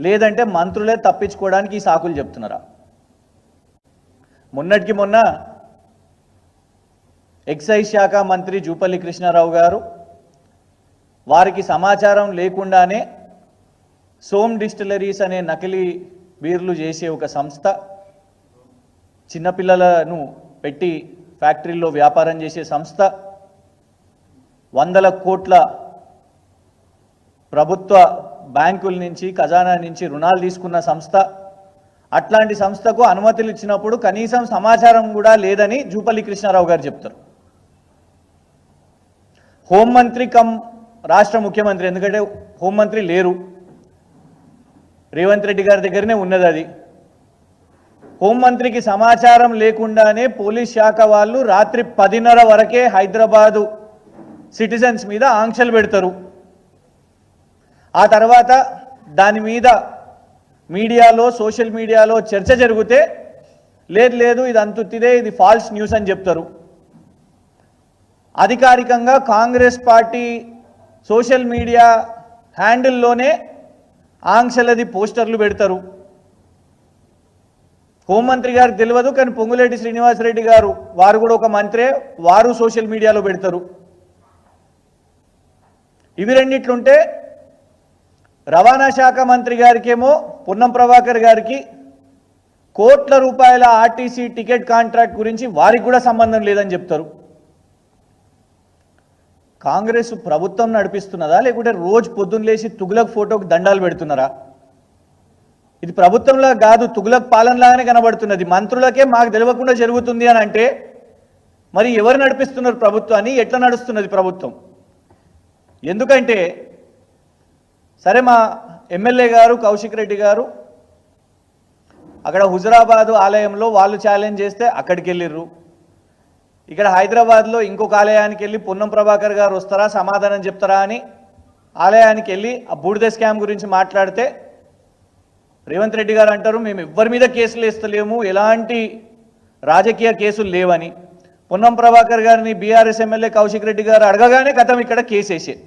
లేదంటే మంత్రులే తప్పించుకోవడానికి ఈ సాకులు చెప్తున్నారా? మొన్నటికి మొన్న ఎక్సైజ్ శాఖ మంత్రి జూపల్లి కృష్ణారావు గారు వారికి సమాచారం లేకుండానే సోమ్ డిస్టిలరీస్ అనే నకిలీ బీర్లు చేసే ఒక సంస్థ చిన్నపిల్లలను పెట్టి ఫ్యాక్టరీల్లో వ్యాపారం చేసే సంస్థ వందల కోట్ల ప్రభుత్వ బ్యాంకుల నుంచి ఖజానా నుంచి రుణాలు తీసుకున్న సంస్థ. అట్లాంటి సంస్థకు అనుమతులు ఇచ్చినప్పుడు కనీసం సమాచారం కూడా లేదని జూపల్లి కృష్ణారావు గారు చెప్తారు. హోంమంత్రి కమ్ రాష్ట్ర ముఖ్యమంత్రి ఎందుకంటే హోంమంత్రి లేరు. రేవంత్ రెడ్డి గారి దగ్గరనే ఉన్నది అది. హోంమంత్రికి సమాచారం లేకుండానే పోలీస్ శాఖ వాళ్ళు రాత్రి పదిన్నర వరకే హైదరాబాదు సిటిజన్స్ మీద ఆంక్షలు పెడతారు. ఆ తర్వాత దాని మీద మీడియాలో సోషల్ మీడియాలో చర్చ జరిగితే లేదు లేదు ఇది అంతుత్తిదే ఇది ఫాల్స్ న్యూస్ అని చెప్తారు. అధికారికంగా కాంగ్రెస్ పార్టీ సోషల్ మీడియా హ్యాండిల్లోనే ఆంక్షలది పోస్టర్లు పెడతారు. హోంమంత్రి గారికి తెలియదు కానీ పొంగులేటి శ్రీనివాసరెడ్డి గారు వారు కూడా ఒక మంత్రే వారు సోషల్ మీడియాలో పెడతారు. ఇవి రెండిట్లుంటే రవాణా శాఖ మంత్రి గారికేమో పున్నం ప్రభాకర్ గారికి కోట్ల రూపాయల ఆర్టీసీ టికెట్ కాంట్రాక్ట్ గురించి వారికి కూడా సంబంధం లేదని చెప్తారు. కాంగ్రెస్ ప్రభుత్వం నడిపిస్తున్నదా? లేకుంటే రోజు పొద్దున్న లేచి తుగులక్ ఫోటోకి దండాలు పెడుతున్నారా? ఇది ప్రభుత్వంలో కాదు తుగులక్ పాలనలాగానే కనబడుతున్నది. మంత్రులకే మాకు తెలియకుండా జరుగుతుంది అని అంటే మరి ఎవరు నడిపిస్తున్నారు ప్రభుత్వాన్ని? ఎట్లా నడుస్తున్నది ప్రభుత్వం? ఎందుకంటే సరే మా ఎమ్మెల్యే గారు కౌశిక్ రెడ్డి గారు అక్కడ హుజరాబాదు ఆలయంలో వాళ్ళు ఛాలెంజ్ చేస్తే అక్కడికి వెళ్ళిర్రు. ఇక్కడ హైదరాబాద్లో ఇంకొక ఆలయానికి వెళ్ళి పొన్నం ప్రభాకర్ గారు వస్తారా సమాధానం చెప్తారా అని ఆలయానికి వెళ్ళి ఆ బూడిద స్కామ్ గురించి మాట్లాడితే రేవంత్ రెడ్డి గారు అంటారు మేము ఎవ్వరి మీద కేసులు వేస్తలేము ఎలాంటి రాజకీయ కేసులు లేవని. పొన్నం ప్రభాకర్ గారిని బీఆర్ఎస్ ఎమ్మెల్యే కౌశిక్ రెడ్డి గారు అడగగానే గతం ఇక్కడ కేసు వేసేది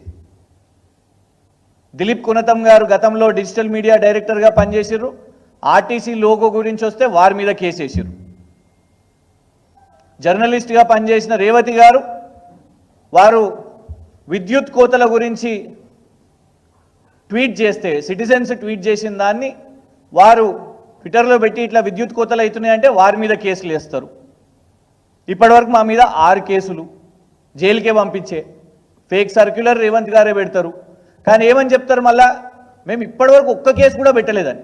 దిలీప్ కునతం గారు గతంలో డిజిటల్ మీడియా డైరెక్టర్గా పనిచేసారు ఆర్టీసీ లోగో గురించి వస్తే వారి మీద కేసు జర్నలిస్ట్గా పనిచేసిన రేవతి గారు వారు విద్యుత్ కోతల గురించి ట్వీట్ చేస్తే సిటిజన్స్ ట్వీట్ చేసిన దాన్ని వారు ట్విట్టర్లో పెట్టి ఇట్లా విద్యుత్ కోతలు అవుతున్నాయంటే వారి మీద కేసులు వేస్తారు. ఇప్పటివరకు మా మీద ఆరు కేసులు జైలుకే పంపించే ఫేక్ సర్క్యులర్ రేవంత్ గారే పెడతారు. కానీ ఏమని చెప్తారు మళ్ళా? మేము ఇప్పటివరకు ఒక్క కేసు కూడా పెట్టలేదని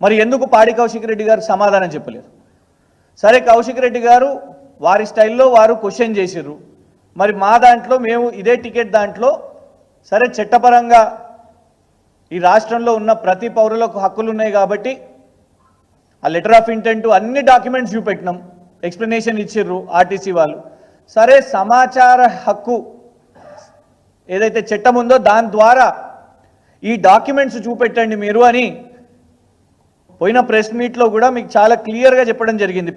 మరి ఎందుకు పాడి కౌశిక్ రెడ్డి గారు సమాధానం చెప్పలేదు? సరే కౌశిక్ రెడ్డి గారు వారి స్టైల్లో వారు క్వశ్చన్ చేసిర్రు. మరి మా దాంట్లో మేము ఇదే టికెట్ దాంట్లో సరే చట్టపరంగా ఈ రాష్ట్రంలో ఉన్న ప్రతి పౌరులకు హక్కులు ఉన్నాయి కాబట్టి ఆ లెటర్ ఆఫ్ ఇంటెంట్ అన్ని డాక్యుమెంట్స్ చూపెట్టినాం. ఎక్స్ప్లెనేషన్ ఇచ్చిర్రు ఆర్టీసీ వాళ్ళు. సరే సమాచార హక్కు ఏదైతే చట్టం ఉందో దాని ద్వారా ఈ డాక్యుమెంట్స్ చూపెట్టండి మీరు అని పోయిన ప్రెస్ మీట్లో కూడా మీకు చాలా క్లియర్గా చెప్పడం జరిగింది.